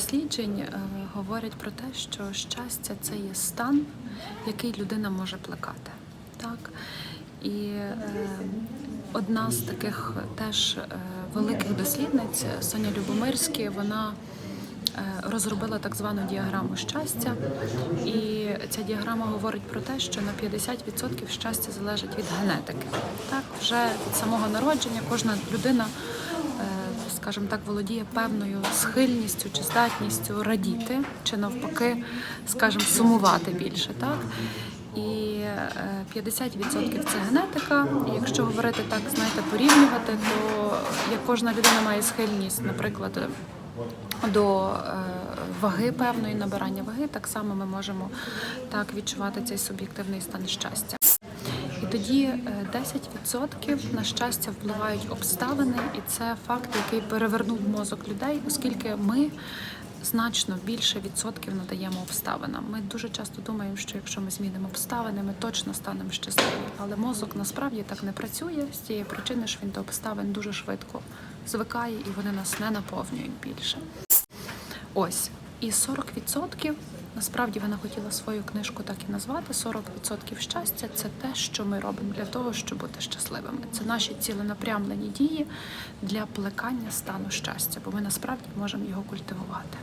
досліджень е, говорять про те, що щастя це є стан, який людина може плекати. Так? І е, одна з таких теж е, великих дослідниць Соня Любомирський, вона розробила так звану діаграму щастя. І ця діаграма говорить про те, що на 50% щастя залежить від генетики. Так, вже від самого народження кожна людина, скажімо так, володіє певною схильністю чи здатністю радіти, чи навпаки, скажімо, сумувати більше. Так? І е, 50% це генетика. І якщо говорити так, знаєте, порівнювати, то як кожна людина має схильність, наприклад, до е, ваги певної набирання ваги, так само ми можемо так відчувати цей суб'єктивний стан щастя. Тоді е, 10% на щастя впливають обставини, і це факт, який перевернув мозок людей, оскільки ми значно більше відсотків надаємо обставинам. Ми дуже часто думаємо, що якщо ми змінимо обставини, ми точно станемо щасливі. Але мозок насправді так не працює з тієї причини, що він до обставин дуже швидко звикає і вони нас не наповнюють більше. Ось. І 40% насправді вона хотіла свою книжку так і назвати. 40% щастя це те, що ми робимо для того, щоб бути щасливими. Це наші ціленапрямлені дії для плекання стану щастя, бо ми насправді можемо його культивувати.